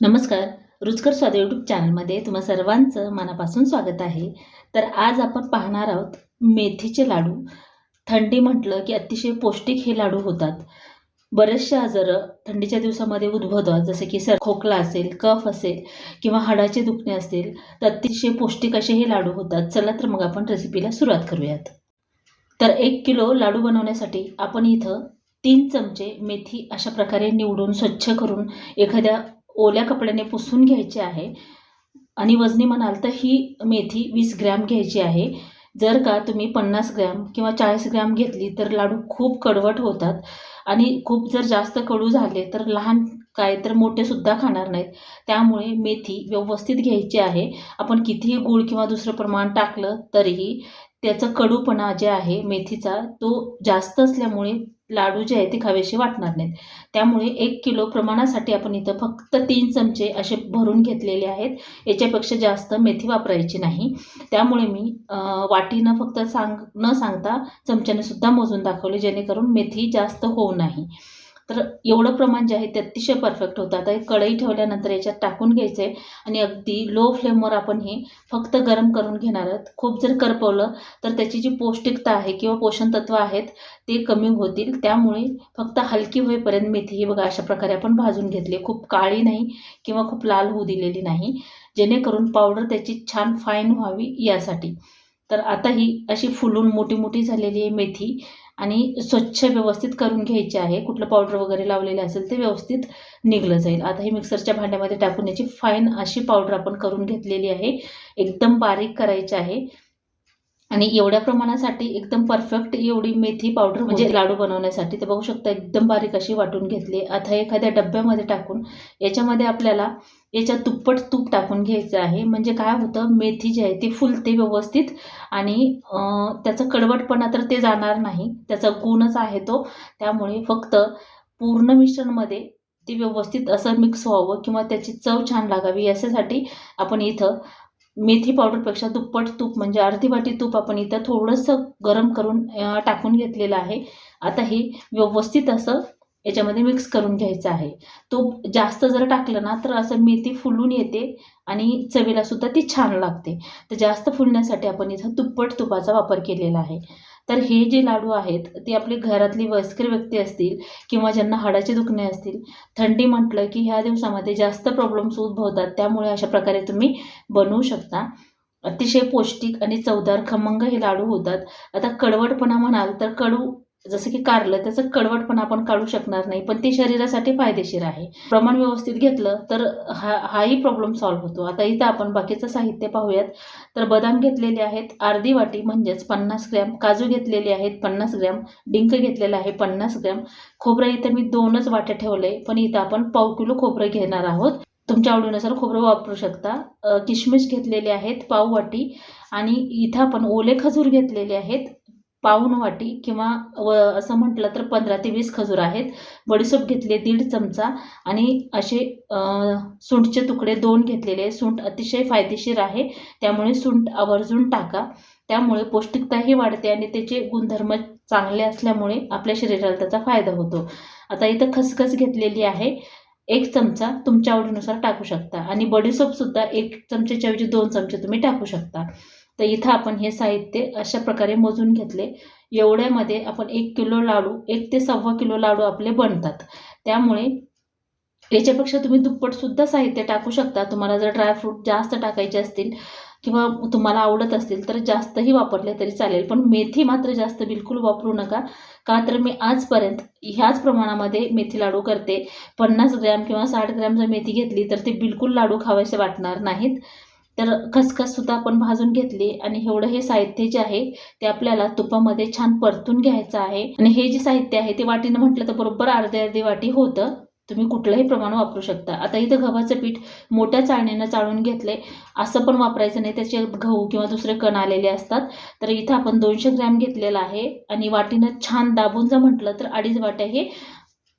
नमस्कार. रुचकर स्वाद यूट्यूब चॅनलमध्ये तुम्हा सर्वांचं मनापासून स्वागत आहे. तर आज आपण पाहणार आहोत मेथीचे लाडू. थंडी म्हटलं की अतिशय पौष्टिक हे लाडू होतात. बरेचसे आजारं थंडीच्या दिवसामध्ये उद्भवतात. जसे की सर खोकला असेल कफ असेल किंवा हाडाचे दुखणे असेल तर अतिशय पौष्टिक असे हे लाडू होतात. चला तर मग आपण रेसिपीला सुरुवात करूयात. तर एक किलो लाडू बनवण्यासाठी आपण इथं तीन चमचे मेथी अशा प्रकारे निवडून स्वच्छ करून एखाद्या ओल्या कपड्याने पुसून घ्यायचे आहे. आणि वजनी म्हणाल तर ही मेथी वीस ग्रॅम घ्यायची आहे. जर का तुम्ही पन्नास ग्रॅम किंवा चाळीस ग्रॅम घेतली तर लाडू खूप कडवट होतात. आणि खूप जर जास्त कडू झाले तर लहान काय तर मोठेसुद्धा खाणार नाहीत. त्यामुळे मेथी व्यवस्थित घ्यायची आहे. आपण कितीही गूळ किंवा दुसरं प्रमाण टाकलं तरीही त्याचं कडूपणा जे आहे मेथीचा तो जास्त असल्यामुळे लाडू जे आहे ते खावेसे वाटणार नाहीत. त्यामुळे एक किलो प्रमाणासाठी आपण इथं फक्त तीन चमचे असे भरून घेतलेले आहेत. याच्यापेक्षा जास्त मेथी वापरायची नाही. त्यामुळे मी वाटीनं फक्त सांग न सांगता चमच्याने सुद्धा मोजून दाखवले जेणेकरून मेथी जास्त होऊ नाही. तर एवढं प्रमाण जे आहे ते अतिशय परफेक्ट होतं. आता हे कढई ठेवल्यानंतर याच्यात टाकून घ्यायचं आहे आणि अगदी लो फ्लेमवर आपण हे फक्त गरम करून घेणार आहोत. खूप जर करपवलं तर त्याची जी पौष्टिकता आहे किंवा पोषण तत्व आहेत ते कमी होतील. त्यामुळे फक्त हलकी होईपर्यंत मेथी ही बघा अशा प्रकारे आपण भाजून घेतली खूप काळी नाही किंवा खूप लाल होऊ दिलेली नाही. जेणेकरून पावडर त्याची छान फाईन व्हावी यासाठी. तर आता ही अशी फुलून मोठी मोठी झालेली आहे मेथी. आणि स्वच्छ व्यवस्थित करून घ्यायची आहे. कुठलं पावडर वगैरे लावलेलं असेल ते व्यवस्थित निघलं जाईल. आता ही मिक्सरच्या भांड्यामध्ये टाकून याची फाईन अशी पावडर आपण करून घेतलेली आहे. एकदम बारीक करायची आहे. आणि एवढ्या प्रमाणासाठी एकदम परफेक्ट एवढी मेथी पावडर म्हणजे लाडू बनवण्यासाठी तर बघू शकता एकदम बारीक अशी वाटून घेतली आता एखाद्या डब्यामध्ये टाकून याच्यामध्ये आपल्याला याच्यात दुप्पट तूप टाकून घ्यायचं आहे. म्हणजे काय होतं मेथी जी आहे ती फुलते व्यवस्थित आणि त्याचं त्याचा कडवटपणा तर ते जाणार नाही. त्याचा गुणच आहे तो. त्यामुळे फक्त पूर्ण मिश्रणमध्ये ती व्यवस्थित असं मिक्स व्हावं किंवा त्याची चव छान लागावी याच्यासाठी आपण इथं मेथी पावडरपेक्षा दुप्पट तूप म्हणजे अर्धी वाटी तूप आपण इथं थोडंसं गरम करून टाकून घेतलेलं आहे. आता हे व्यवस्थित असं याच्यामध्ये मिक्स करून घ्यायचा आहे. तो जास्त जर टाकलं ना तर असं मेथी फुलून येते आणि चवीला सुद्धा ती छान लागते. तर जास्त फुलण्यासाठी आपण इथं दुप्पट तुपाचा वापर केलेला आहे. तर हे जे लाडू आहेत ते आपले घरातली वयस्कर व्यक्ती असतील किंवा ज्यांना हाडाचे दुखणे असतील थंडी म्हटलं की ह्या दिवसामध्ये जास्त प्रॉब्लेम्स उद्भवतात त्यामुळे अशा प्रकारे तुम्ही बनवू शकता. अतिशय पौष्टिक आणि चवदार खमंग हे लाडू होतात. आता कडवटपणा म्हणाल तर कडू जसं की कारलं त्याचं कडवटपणा आपण काढू शकणार नाही पण ते शरीरासाठी फायदेशीर आहे. प्रमाण व्यवस्थित घेतलं तर हा हाही प्रॉब्लेम सॉल्व्ह होतो. आता इथं आपण बाकीचं साहित्य पाहूयात. तर बदाम घेतलेले आहेत अर्धी वाटी म्हणजेच पन्नास ग्रॅम काजू घेतलेले आहेत पन्नास ग्रॅम डिंक घेतलेला आहे पन्नास ग्रॅम. खोबरं इथं मी दोनच वाट्या आहे पण इथं आपण पाव किलो खोबरं घेणार आहोत. तुमच्या आवडीनुसार खोबरं वापरू शकता. किशमिश घेतलेले आहेत पाव वाटी. आणि इथं आपण ओले खजूर घेतलेले आहेत पाऊण वाटी किंवा व असं म्हटलं तर पंधरा ते वीस खजूर आहेत. बडीसोप घेतले दीड चमचा आणि असे सुंठचे तुकडे दोन घेतलेले. सुंठ अतिशय फायदेशीर आहे. त्यामुळे सुंठ आवर्जून टाका. त्यामुळे पौष्टिकताही वाढते आणि त्याचे गुणधर्म चांगले असल्यामुळे आपल्या शरीराला त्याचा फायदा होतो. आता इथं खसखस घेतलेली आहे. एक चमचा तुमच्या आवडीनुसार टाकू शकता. आणि बडीसोपसुद्धा एक चमच्याच्या ऐवजी दोन चमचे तुम्ही टाकू शकता. तर इथं आपण हे साहित्य अशा प्रकारे मोजून घेतले. एवढ्यामध्ये आपण एक किलो लाडू एक ते सव्वा किलो लाडू आपले बनतात. त्यामुळे याच्यापेक्षा तुम्ही दुप्पटसुद्धा साहित्य टाकू शकता. तुम्हाला जर ड्रायफ्रूट जास्त टाकायचे असतील किंवा तुम्हाला आवडत असतील तर जास्तही वापरले तरी चालेल. पण मेथी मात्र जास्त बिलकुल वापरू नका. का तर मी आजपर्यंत ह्याच प्रमाणामध्ये मेथी लाडू करते. पन्नास ग्रॅम किंवा साठ ग्रॅम जर मेथी घेतली तर ते बिलकुल लाडू खावायचे वाटणार नाहीत. तर खसखससुद्धा आपण भाजून घेतली आणि एवढं हे साहित्य जे आहे ते आपल्याला तुपामध्ये छान परतून घ्यायचं आहे. आणि हे जे साहित्य आहे ते वाटीनं म्हटलं तर बरोबर अर्धी अर्धी वाटी होतं. तुम्ही कुठलंही प्रमाण वापरू शकता. आता इथं गव्हाचं पीठ मोठ्या चाळणीनं चाळून घेतले असं पण वापरायचं नाही. त्याचे गहू किंवा दुसरे कण आलेले असतात. तर इथं आपण दोनशे ग्रॅम घेतलेलं आहे. आणि वाटीनं छान दाबून जर म्हटलं तर अडीच वाट्या हे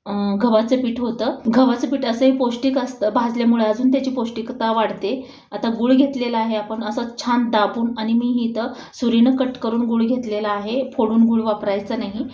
गव्हाचं पीठ होतं. गव्हाचं पीठ असंही पौष्टिक असतं. भाजल्यामुळे अजून त्याची पौष्टिकता वाढते. आता गुळ घेतलेला आहे आपण. असं छान दाबून आणि मी इथं सुरीनं कट करून गुळ घेतलेला आहे. फोडून गुळ वापरायचं नाही.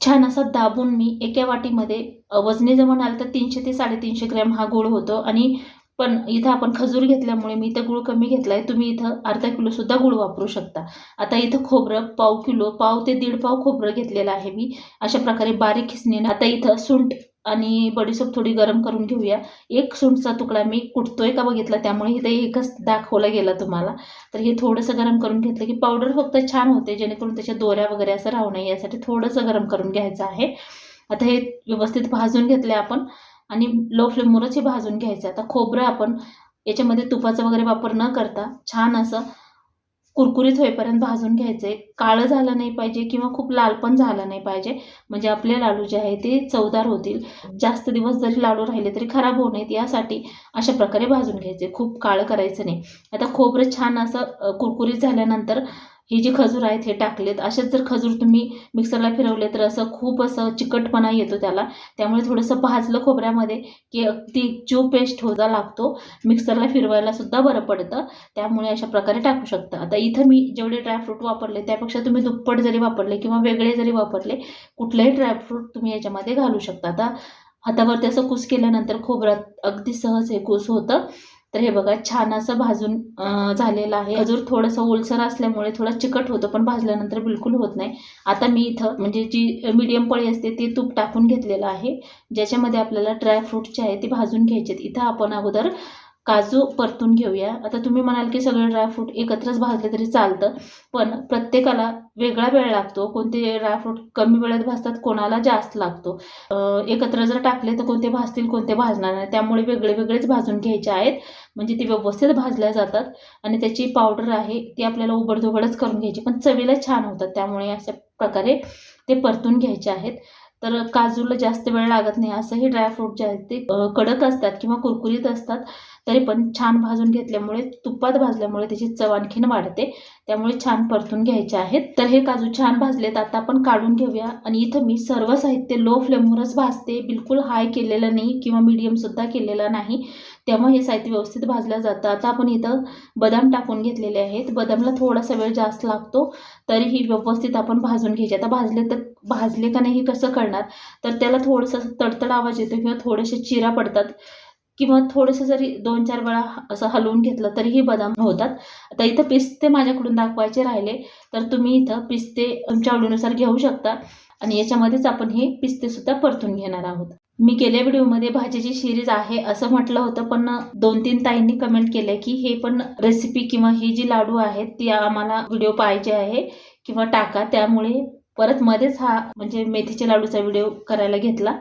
छान असा दाबून मी एका वाटीमध्ये वजने वजनी जर म्हणाल तर तीनशे ते साडेतीनशे ग्रॅम हा गूळ होतो. आणि पण इथं आपण खजूर घेतल्यामुळे मी इथं गूळ कमी घेतला आहे तुम्ही इथं अर्धा किलोसुद्धा गूळ वापरू शकता. आता इथं खोबरं पाव किलो पाव ते दीड पाव खोबरं घेतलेलं आहे मी. अशा प्रकारे बारीक खिसणीनं आता इथं सुंठ आणि बडीसोप थोडी गरम करून घेऊया. एक सुंठचा तुकडा मी कुटतोय का बघितला? त्यामुळे इथं एकच दाखवला गेला तुम्हाला. तर हे थोडंसं गरम करून घेतलं की पावडर फक्त छान होते. जेणेकरून त्याच्या दोऱ्या वगैरे असं राहू नये. यासाठी थोडंसं गरम करून घ्यायचं आहे. आता हे व्यवस्थित भाजून घेतले आपण. आणि लो फ्लेमवरच हे भाजून घ्यायचं आता खोबरं आपण याच्यामध्ये तुपाचा वगैरे वापर न करता छान असं कुरकुरीत होईपर्यंत भाजून घ्यायचं आहे काळं झालं नाही पाहिजे किंवा खूप लाल पण झालं नाही पाहिजे. म्हणजे आपले लाडू जे आहे ते चवदार होतील. जास्त दिवस जरी लाडू राहिले तरी खराब होऊ नयेत. यासाठी अशा प्रकारे भाजून घ्यायचे खूप काळं करायचं नाही. आता खोबरं छान असं कुरकुरीत झाल्यानंतर ही जी खजूर आहेत हे टाकलेत. असेच जर खजूर तुम्ही मिक्सरला फिरवले तर असं खूप असं चिकटपणा येतो त्याला. त्यामुळे थोडंसं भाजलं खोबऱ्यामध्ये की ती जो पेस्ट होता लागतो मिक्सरला फिरवायला सुद्धा बरं पडतं. त्यामुळे अशा प्रकारे टाकू शकता. आता इथं मी जेवढे ड्रायफ्रूट वापरले त्यापेक्षा तुम्ही दुप्पट जरी वापरले किंवा वेगळे जरी वापरले कुठलेही ड्रायफ्रूट तुम्ही याच्यामध्ये घालू शकता. आता हातावरती असं कुस केल्यानंतर खोबऱ्यात अगदी सहज हे कुस होतं. तर हे बघा छान असं भाजून झालेलं आहे. खजूर थोडंसं ओलसर असल्यामुळे थोडं चिकट होतं पण भाजल्यानंतर बिलकुल होत नाही. आता मी इथं म्हणजे जी मीडियम पळी असते ती तूप टाकून घेतलेलं आहे. ज्याच्यामध्ये आपल्याला ड्रायफ्रूट जे आहे ते भाजून घ्यायचे इथं आपण अगोदर काजू परतून घेऊया. आता तुम्ही म्हणाल की सगळे ड्रायफ्रूट एकत्रच भाजले तरी चालतं पण प्रत्येकाला वेगळा वेळ लागतो. कोणते ड्रायफ्रूट कमी वेळेत भाजतात कोणाला जास्त लागतो. एकत्र जर टाकले तर कोणते भाजतील कोणते भाजणार नाही. त्यामुळे वेगळे वेगळेच भाजून घ्यायचे आहेत. म्हणजे ते व्यवस्थित भाजल्या जातात आणि त्याची पावडर आहे ती आपल्याला उबडधोबडच करून घ्यायची. पण चवीला छान होतात. त्यामुळे अशा प्रकारे ते परतून घ्यायचे आहेत. तर काजूला जास्त वेळ लागत नाही. असंही ड्रायफ्रूट जे आहेत ते कडक असतात किंवा कुरकुरीत असतात. तरी पण छान भाजून घेतल्यामुळे तुपात भाजल्यामुळे त्याची चव आणखीन वाढते. त्यामुळे छान परतून घ्यायचे आहेत. तर हे काजू छान भाजलेत. आता आपण काढून घेऊया. आणि इथं मी सर्व साहित्य लो फ्लेमवरच भाजते. बिलकुल हाय केलेलं नाही किंवा मिडियमसुद्धा केलेलं नाही. तेव्हा हे साहित्य व्यवस्थित भाजलं जातं. आता आपण इथं बदाम टाकून घेतलेले आहेत. बदामला थोडासा वेळ जास्त लागतो. तरीही व्यवस्थित आपण भाजून घ्यायचे. आता भाजले तर भाजले का नाही हे कसं करणार तर त्याला थोडंसं तडतड आवाज येतो किंवा थोडेसे चिरा पडतात. किंवा थोडंसं जरी दोन चार वेळा असं हलवून घेतलं तरीही बदाम होतात. आता इथं पिस्ते माझ्याकडून दाखवायचे राहिले तर तुम्ही इथं पिस्ते तुमच्या आवडीनुसार घेऊ शकता. आणि याच्यामध्येच आपण हे पिस्तेसुद्धा परतून घेणार आहोत. मी गेल्या व्हिडिओमध्ये भाजीची शिरीज आहे असं म्हटलं होतं पण दोन तीन ताईंनी कमेंट केलं की हे पण रेसिपी किंवा ही जी लाडू आहेत ती आम्हाला व्हिडिओ पाहिजे आहे किंवा टाका. त्यामुळे परत मध्येच हा म्हणजे मेथीच्या लाडूचा व्हिडिओ करायला घेतला.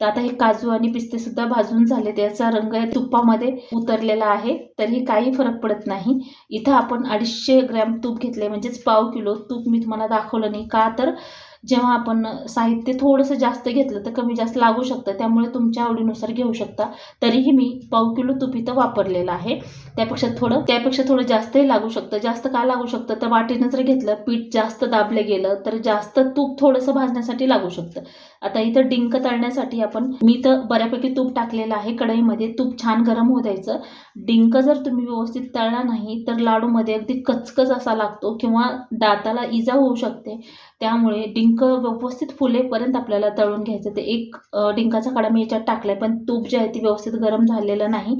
तर आता हे काजू आणि पिस्ते सुद्धा भाजून झाले. त्याचा रंग आहे तुपामध्ये उतरलेला आहे. तरी काही फरक पडत नाही. इथं आपण अडीचशे ग्रॅम तूप घेतले म्हणजेच पाव किलो तूप मी तुम्हाला दाखवलं नाही. का तर जेव्हा आपण साहित्य थोडंसं जास्त घेतलं तर कमी जास्त लागू शकतं. त्यामुळे तुमच्या आवडीनुसार घेऊ शकता. तरीही मी पाव किलो तूप इथं वापरलेलं आहे. त्यापेक्षा थोडं त्यापेक्षा थोडं जास्तही लागू शकतं. जास्त का लागू शकतं? तर वाटीनं जर घेतलं पीठ जास्त दाबलं गेलं तर जास्त तूप थोडंसं भाजण्यासाठी लागू शकतं. आता इथं डिंक तळण्यासाठी आपण मी तर बऱ्यापैकी तूप टाकलेलं आहे कढईमध्ये तूप छान गरम होऊ द्यायचं. डिंक जर तुम्ही व्यवस्थित तळला नाही तर लाडूमध्ये अगदी कचकच असा लागतो किंवा दाताला इजा होऊ शकते. त्यामुळे डिंक व्यवस्थित फुलेपर्यंत आपल्याला तळून घ्यायचं. ते एक डिंकाचा कडा मी याच्यात टाकला आहे पण तूप जे आहे ते व्यवस्थित गरम झालेलं नाही.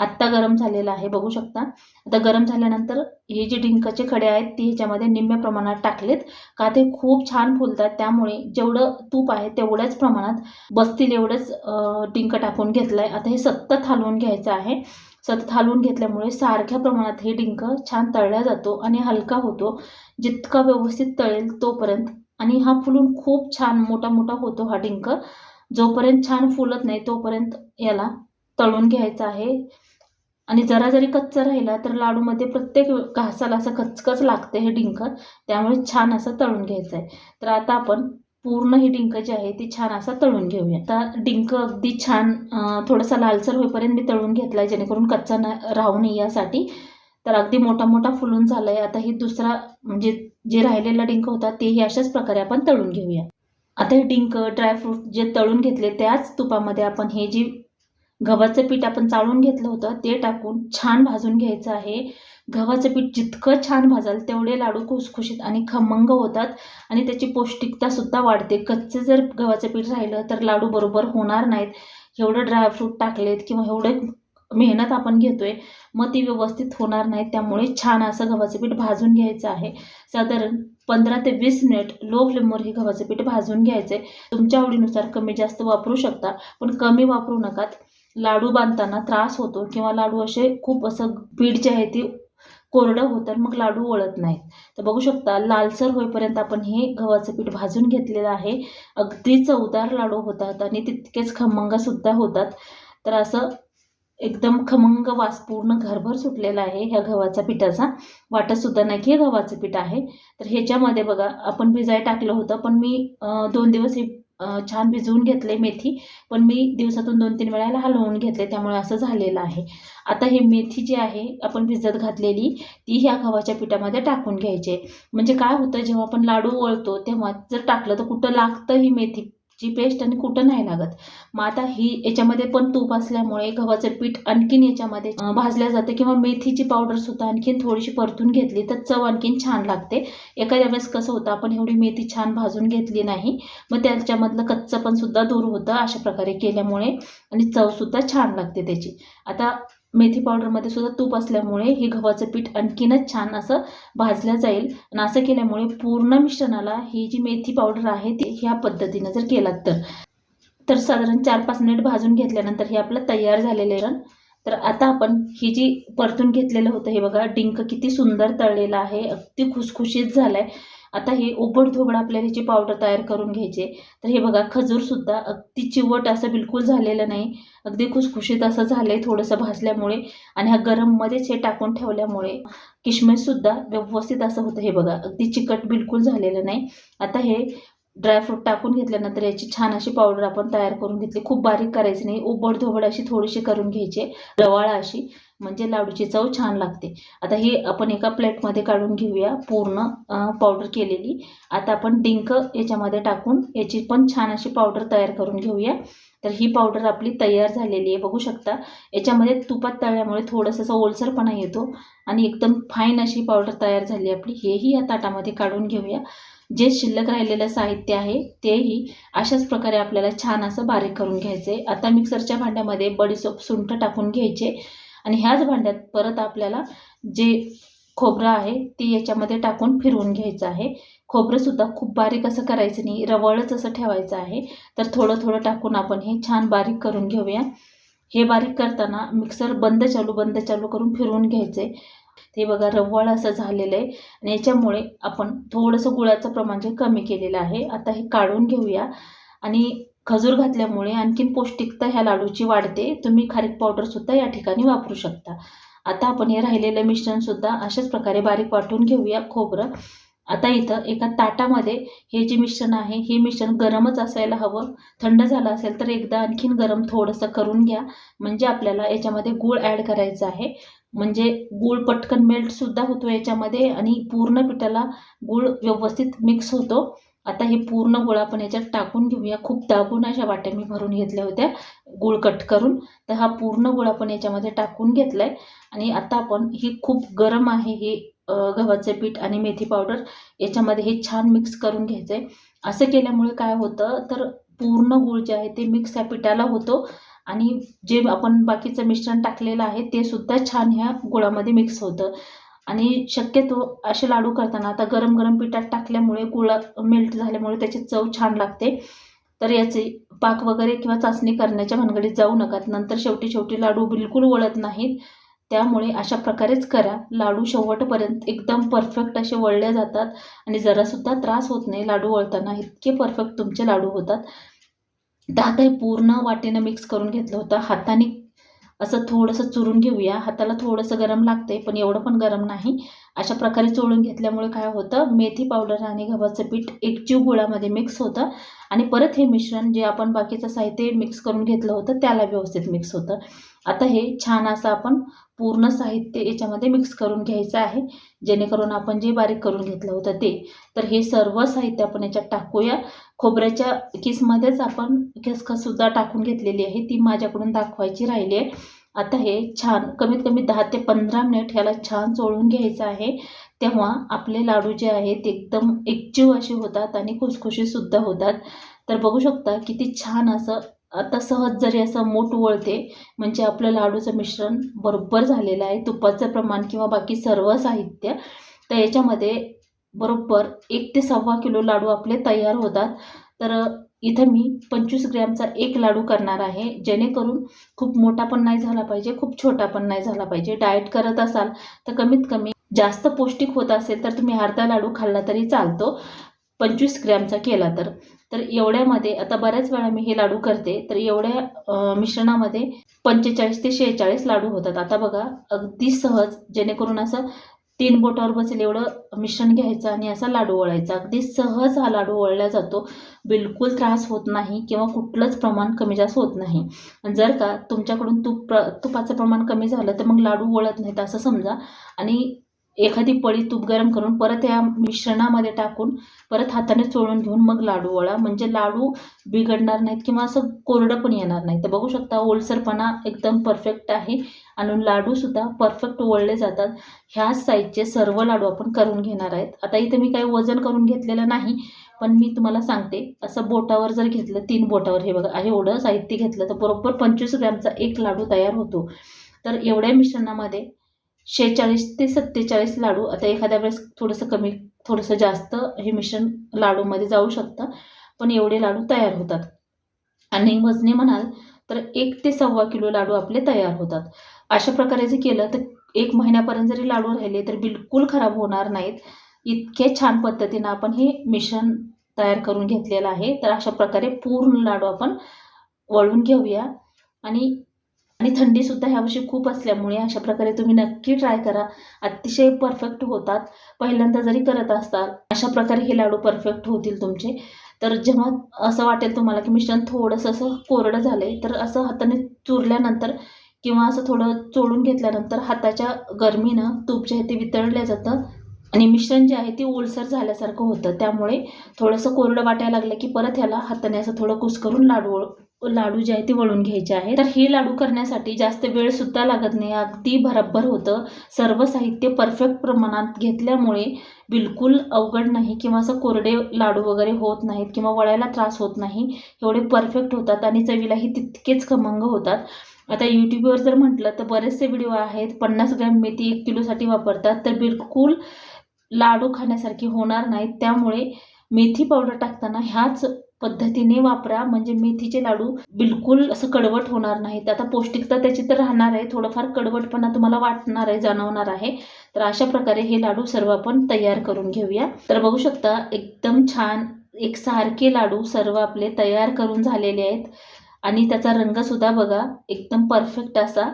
आत्ता गरम झालेलं आहे बघू शकता. आता गरम झाल्यानंतर हे जे डिंकाचे खडे आहेत ती ह्याच्यामध्ये निम्म्या प्रमाणात टाकलेत. का ते खूप छान फुलतात त्यामुळे जेवढं तूप आहे तेवढ्याच प्रमाणात बसतील एवढंच डिंक टाकून घेतलं आहे आता हे सतत हलवून घ्यायचं आहे. सतत हलवून घेतल्यामुळे सारख्या प्रमाणात हे डिंक छान तळला जातो आणि हलका होतो. जितका व्यवस्थित तळेल तोपर्यंत. आणि हा फुलून खूप छान मोठा मोठा होतो हा डिंक. जोपर्यंत छान फुलत नाही तोपर्यंत याला तळून घ्यायचा आहे. आणि जरा जरी कच्चा राहिला तर लाडूमध्ये प्रत्येक घासाला असं खचखच लागते हे डिंक. त्यामुळे छान असं तळून घ्यायचं आहे. तर आता आपण पूर्ण ही डिंक जी आहे ती छान असा तळून घेऊया. आता डिंक अगदी छान थोडासा लालसर होईपर्यंत मी तळून घेतला आहे जेणेकरून कच्चा न राहू नये यासाठी. तर अगदी मोठा मोठा फुलून झाला आहे आता ही दुसरा म्हणजे जे राहिलेला डिंक होता तेही अशाच प्रकारे आपण तळून घेऊया. आता हे डिंक ड्रायफ्रूट जे तळून घेतले त्याच तुपामध्ये आपण हे जी गव्हाचं पीठ आपण चाळून घेतलं होतं ते टाकून छान भाजून घ्यायचं आहे. गव्हाचं पीठ जितकं छान भाजाल तेवढे लाडू खुसखुशीत आणि खमंग होतात आणि त्याची पौष्टिकतासुद्धा वाढते. कच्चे जर गव्हाचं पीठ राहिलं तर लाडू बरोबर होणार नाहीत. एवढं ड्रायफ्रूट टाकलेत किंवा एवढे मेहनत आपण घेतोय मग ती व्यवस्थित होणार नाही त्यामुळे छान असं गव्हाचं पीठ भाजून घ्यायचं आहे. साधारण पंधरा ते वीस मिनिट लो फ्लेमवर हे गव्हाचं पीठ भाजून घ्यायचं आहे तुमच्या आवडीनुसार कमी जास्त वापरू शकता पण कमी वापरू नकात. लाडू बांधताना त्रास होतो किंवा लाडू असे खूप असं पीठ जे आहे ते कोरडं होतं आणि मग लाडू वळत नाहीत. तर बघू शकता लालसर होईपर्यंत आपण हे गव्हाचं पीठ भाजून घेतलेलं आहे. अगदी चवदार लाडू होतात आणि तितकेच खमंगसुद्धा होतात. तर असं एकदम खमंग वास पूर्ण घरभर सुटलेला आहे ह्या गव्हाच्या पिठाचा. वाटतसुद्धा नाही की हे गव्हाचं पीठ आहे. तर ह्याच्यामध्ये बघा आपण भिजाय टाकलं होतं पण मी दोन दिवस हे छान भिजवून घेतले मेथी पण मी दिवसातून दोन तीन वेळाला हलवून घेतले त्यामुळे असं झालेलं आहे. आता हे मेथी जी आहे आपण भिजत घातलेली ती ह्या गव्हाच्या पिठामध्ये टाकून घ्यायची. म्हणजे काय होतं जेव्हा आपण लाडू वळतो तेव्हा जर टाकलं तर कुठं लागतं ही मेथी? ची पेस्ट आणि कुठं नाही लागत. मग आता ही याच्यामध्ये पण तूप असल्यामुळे गव्हाचं पीठ आणखीन याच्यामध्ये भाजल्या जाते किंवा मेथीची पावडर सुद्धा आणखीन थोडीशी परतून घेतली तर चव आणखीन छान लागते. एखाद्या वेळेस कसं होतं आपण एवढी मेथी छान भाजून घेतली नाही मग त्याच्यामधलं कच्चं पण सुद्धा दूर होतं अशा प्रकारे केल्यामुळे आणि चवसुद्धा छान लागते त्याची. आता मेथी पावडरमध्ये सुद्धा तूप असल्यामुळे हे गव्हाचं पीठ आणखीनच छान असं भाजलं जाईल. आणि असं केल्यामुळे पूर्ण मिश्रणाला ही जी मेथी पावडर आहे ती ह्या पद्धतीनं जर केलात तर. तर साधारण चार पाच मिनिट भाजून घेतल्यानंतर हे आपलं तयार झालेलं आहे. तर आता आपण ही जी परतून घेतलेलं होतं हे बघा डिंक किती सुंदर तळलेलं आहे अगदी खुसखुशीत झालं आहे आता हे ओबडधोबड आपल्याला ह्याची पावडर तयार करून घ्यायचे. तर हे बघा खजूरसुद्धा अगदी चिवट असं बिलकुल झालेलं नाही. अगदी खुसखुशीत असं झालं आहे थोडंसं भाजल्यामुळे. आणि ह्या गरममध्येच हे टाकून ठेवल्यामुळे किशमिशसुद्धा व्यवस्थित असं होतं. हे बघा अगदी चिकट बिलकुल झालेलं नाही. आता हे ड्रायफ्रूट टाकून घेतल्यानंतर याची छान अशी पावडर आपण तयार करून घेतली. खूप बारीक करायची नाही. उबडधोबड अशी थोडीशी करून घ्यायची. रवाळा अशी. म्हणजे लाडूची चव छान लागते. आता हे आपण एका प्लेटमध्ये काढून घेऊया पूर्ण पावडर केलेली. आता आपण डिंक याच्यामध्ये टाकून याची पण छान अशी पावडर तयार करून घेऊया. तर ही पावडर आपली तयार झालेली आहे बघू शकता. याच्यामध्ये तुपात तळल्यामुळे थोडंसं असं ओलसरपणा येतो आणि एकदम फाईन अशी पावडर तयार झाली आपली. हेही या ताटामध्ये काढून घेऊया. जे शिल्लक राहिलेलं साहित्य आहे तेही अशाच प्रकारे आपल्याला छान असं बारीक करून घ्यायचं आहे आता मिक्सरच्या भांड्यामध्ये बडीसोप सुंठ टाकून घ्यायचे. आणि ह्याच भांड्यात परत आपल्याला जे खोबरं आहे ते याच्यामध्ये टाकून फिरवून घ्यायचं आहे. खोबरंसुद्धा खूप बारीक असं करायचं नाही रवळच असं ठेवायचं आहे. तर थोडं थोडं टाकून आपण हे छान बारीक करून घेऊया. हे बारीक करताना मिक्सर बंद चालू बंद चालू करून फिरवून घ्यायचे ते बघा रव्वळ असं झालेलं आहे. आणि याच्यामुळे आपण थोडंसं गुळाचं प्रमाण जे कमी केलेलं आहे आता हे काढून घेऊया. आणि खजूर घातल्यामुळे आणखीन पौष्टिकता ह्या लाडूची वाढते. तुम्ही खारीक पावडरसुद्धा या ठिकाणी वापरू शकता. आता आपण हे राहिलेलं मिश्रणसुद्धा अशाच प्रकारे बारीक वाटून घेऊया खोबरं. आता इथं एका ताटामध्ये हे जे मिश्रण आहे हे मिश्रण गरमच असायला हवं. थंड झालं असेल तर एकदा आणखीन गरम थोडंसं करून घ्या. म्हणजे आपल्याला याच्यामध्ये गूळ ॲड करायचं आहे. म्हणजे गूळ पटकन मेल्टसुद्धा होतो याच्यामध्ये आणि पूर्ण पिठाला गूळ व्यवस्थित मिक्स होतो. आता हे पूर्ण गुळ आपण याच्यात टाकून घेऊया. खूप दाबून अशा वाट्या मी भरून घेतल्या होत्या गुळ कट करून. तर हा पूर्ण गुळ आपण याच्यामध्ये टाकून घेतला आहे आणि आता आपण ही खूप गरम आहे हे गव्हाचं पीठ आणि मेथी पावडर याच्यामध्ये हे छान मिक्स करून घ्यायचं आहे असं केल्यामुळे काय होतं तर पूर्ण गूळ जे आहे ते मिक्स या पिठाला होतो. आणि जे आपण बाकीचं मिश्रण टाकलेलं आहे ते सुद्धा छान ह्या गुळामध्ये मिक्स होतं. आणि शक्यतो असे लाडू करताना आता गरम गरम पिठात टाकल्यामुळे गुळात मेल्ट झाल्यामुळे त्याची चव छान लागते. तर याचे पाक वगैरे किंवा चाचणी करण्याच्या भानगडीत जाऊ नकात नंतर शेवटी शेवटी लाडू बिलकुल वळत नाहीत. त्यामुळे अशा प्रकारेच करा. लाडू शेवटपर्यंत एकदम परफेक्ट असे वळले जातात आणि जरासुद्धा त्रास होत नाही लाडू वळताना. इतके परफेक्ट तुमचे लाडू होतात. तर आता हे पूर्ण वाटेनं मिक्स करून घेतलं होतं. हाताने असं थोडंसं चुरून घेऊया. हाताला थोडंसं गरम लागते पण एवढं पण गरम नाही. अशा प्रकारे चोळून घेतल्यामुळे काय होतं मेथी पावडर आणि गव्हाचं पीठ एकजीव गुळामध्ये मिक्स होतं आणि परत हे मिश्रण जे आपण बाकीचं साहित्य मिक्स करून घेतलं होतं त्याला व्यवस्थित मिक्स होतं. आता हे छान असं आपण पूर्ण साहित्य याच्यामध्ये मिक्स करून घ्यायचं आहे जेणेकरून आपण जे बारीक करून घेतलं होतं ते. तर हे सर्व साहित्य आपण याच्यात टाकूया. खोबऱ्याच्या किसमध्येच आपण खसखससुद्धा टाकून घेतलेली आहे. ती माझ्याकडून दाखवायची राहिली आहे. आता हे छान कमीत कमी दहा ते पंधरा मिनिट ह्याला छान चोळून घ्यायचं आहे. तेव्हा आपले लाडू जे आहेत एकदम एकजीव असे होतात आणि खुसखुशीसुद्धा होतात. तर बघू शकता किती छान असं आता सहज जरी असं मूठ वळते म्हणजे आपलं लाडूचं मिश्रण बरोबर झालेलं आहे. तुपाचं प्रमाण किंवा बाकी सर्व साहित्य तर याच्यामध्ये बरोबर एक ते सव्वा किलो लाडू आपले तयार होतात. तर इथं मी पंचवीस ग्रॅमचा एक लाडू करणार आहे. जेणेकरून खूप मोठा पण नाही झाला पाहिजे खूप छोटा पण नाही झाला पाहिजे. डाएट करत असाल तर कमीत कमी जास्त पौष्टिक होत असेल तर तुम्ही अर्धा लाडू खाल्ला तरी चालतो. पंचवीस ग्रॅमचा केला तर. तर एवढ्यामध्ये आता बऱ्याच वेळा मी हे लाडू करते तर एवढ्या मिश्रणामध्ये पंचेचाळीस ते शेहेचाळीस लाडू होतात. आता बघा अगदी सहज जेणेकरून असं तीन बोटावर बसेल एवढं मिश्रण घ्यायचं आणि असा लाडू वळायचा अगदी सहज हा लाडू वळला जातो. बिलकुल त्रास होत नाही किंवा कुठलंच प्रमाण कमी जास्त होत नाही. जर का तुमच्याकडून तूप प्र तुपाचं प्रमाण कमी झालं तर मग लाडू वळत नाहीत असं समजा. आणि एखादी पळी तूप गरम करून परत या मिश्रणामध्ये टाकून परत हाताने चोळून घेऊन मग लाडू वळा म्हणजे लाडू बिघडणार नाहीत किंवा असं कोरडं पण येणार नाही. तर बघू शकता ओलसरपणा एकदम परफेक्ट आहे. आणि लाडूसुद्धा परफेक्ट वळले जातात. ह्याच साईजचे सर्व लाडू आपण करून घेणार आहेत. आता इथे मी काही वजन करून घेतलेलं नाही पण मी तुम्हाला सांगते. असं बोटावर जर घेतलं तीन बोटावर हे बघा एवढं साहित्य घेतलं तर बरोबर पंचवीस ग्रॅमचा एक लाडू तयार होतो. तर एवढ्या मिश्रणामध्ये शेहेचाळीस ते सत्तेचाळीस लाडू. आता एखाद्या वेळेस थोडंसं कमी थोडंसं जास्त हे मिश्रण लाडूमध्ये जाऊ शकतं पण एवढे लाडू तयार होतात. आणि वजनी म्हणाल तर एक ते सव्वा किलो लाडू आपले तयार होतात. अशा प्रकारे जे केलं तर एक महिन्यापर्यंत जरी लाडू राहिले तर बिलकुल खराब होणार नाहीत. इतके छान पद्धतीनं आपण हे मिश्रण तयार करून घेतलेलं आहे. तर अशा प्रकारे पूर्ण लाडू आपण वळून घेऊया. आणि आणि थंडीसुद्धा ह्यावर्षी खूप असल्यामुळे अशा प्रकारे तुम्ही नक्की ट्राय करा. अतिशय परफेक्ट होतात. पहिल्यांदा जरी करत असताल अशा प्रकारे हे लाडू परफेक्ट होतील तुमचे. तर जेव्हा असं वाटेल तुम्हाला की मिश्रण थोडंसं असं कोरडं झालं आहे तर असं हाताने चुरल्यानंतर किंवा असं थोडं चोळून घेतल्यानंतर हाताच्या गरमीनं तूप जे आहे ते वितळलं जातं. आणि मिश्रण जे आहे ते ओलसर झाल्यासारखं होतं. त्यामुळे थोडंसं कोरडं वाटायला लागलं की परत ह्याला हाताने असं थोडं कुस्करून लाडू लाडू जे आहे ते वळून घ्यायचे आहे तर हे लाडू करण्यासाठी जास्त वेळसुद्धा लागत नाही. अगदी भरभर होतं. सर्व साहित्य परफेक्ट प्रमाणात घेतल्यामुळे बिलकुल अवघड नाही किंवा असं कोरडे लाडू वगैरे होत नाहीत किंवा वळायला त्रास होत नाही. एवढे परफेक्ट होतात आणि चवीलाही तितकेच खमंग होतात. आता यूट्यूबवर जर म्हटलं तर बरेचसे व्हिडिओ आहेत. पन्नास ग्रॅम मेथी एक किलोसाठी वापरतात. तर बिलकुल लाडू खाण्यासारखे होणार नाहीत. त्यामुळे मेथी पावडर टाकताना ह्याच पद्धतीने वापरा. म्हणजे मेथीचे लाडू बिलकुल असं कडवट होणार नाहीत. आता पौष्टिकता त्याची तर राहणार आहे. थोडंफार कडवटपणा तुम्हाला वाटणार आहे जाणवणार आहे. तर अशा प्रकारे हे लाडू सर्व आपण तयार करून घेऊया. तर बघू शकता एकदम छान एक सारखे लाडू सर्व आपले तयार करून झालेले आहेत. आणि त्याचा रंगसुद्धा बघा एकदम परफेक्ट असा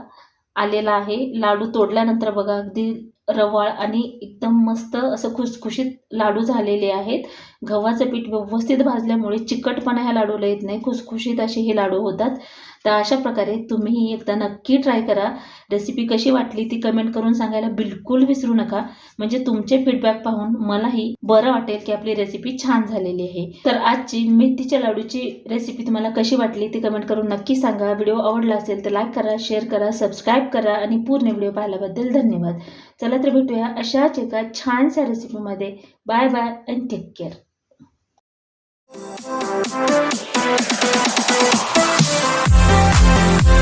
आलेला आहे. लाडू तोडल्यानंतर बघा अगदी रवाळ आणि एकदम मस्त असं खुसखुशीत लाडू झालेले आहेत. गव्हाचं पीठ व्यवस्थित भाजल्यामुळे चिकटपणा ह्या लाडूला येत नाही. खुसखुशीत असे हे लाडू होतात. तर अशा प्रकारे तुम्हीही एकदा नक्की ट्राय करा. रेसिपी कशी वाटली ती कमेंट करून सांगायला बिलकुल विसरू नका. म्हणजे तुमचे फीडबॅक पाहून मलाही बरं वाटेल की आपली रेसिपी छान झालेली आहे. तर आजची मेथीच्या लाडूची रेसिपी तुम्हाला कशी वाटली ती कमेंट करून नक्की सांगा. व्हिडिओ आवडला असेल तर लाईक करा शेअर करा सबस्क्राईब करा आणि पूर्ण व्हिडिओ पाहिल्याबद्दल धन्यवाद. चला तर भेटूया अशाच एका छानशा रेसिपीमध्ये bye bye and take care Thank you.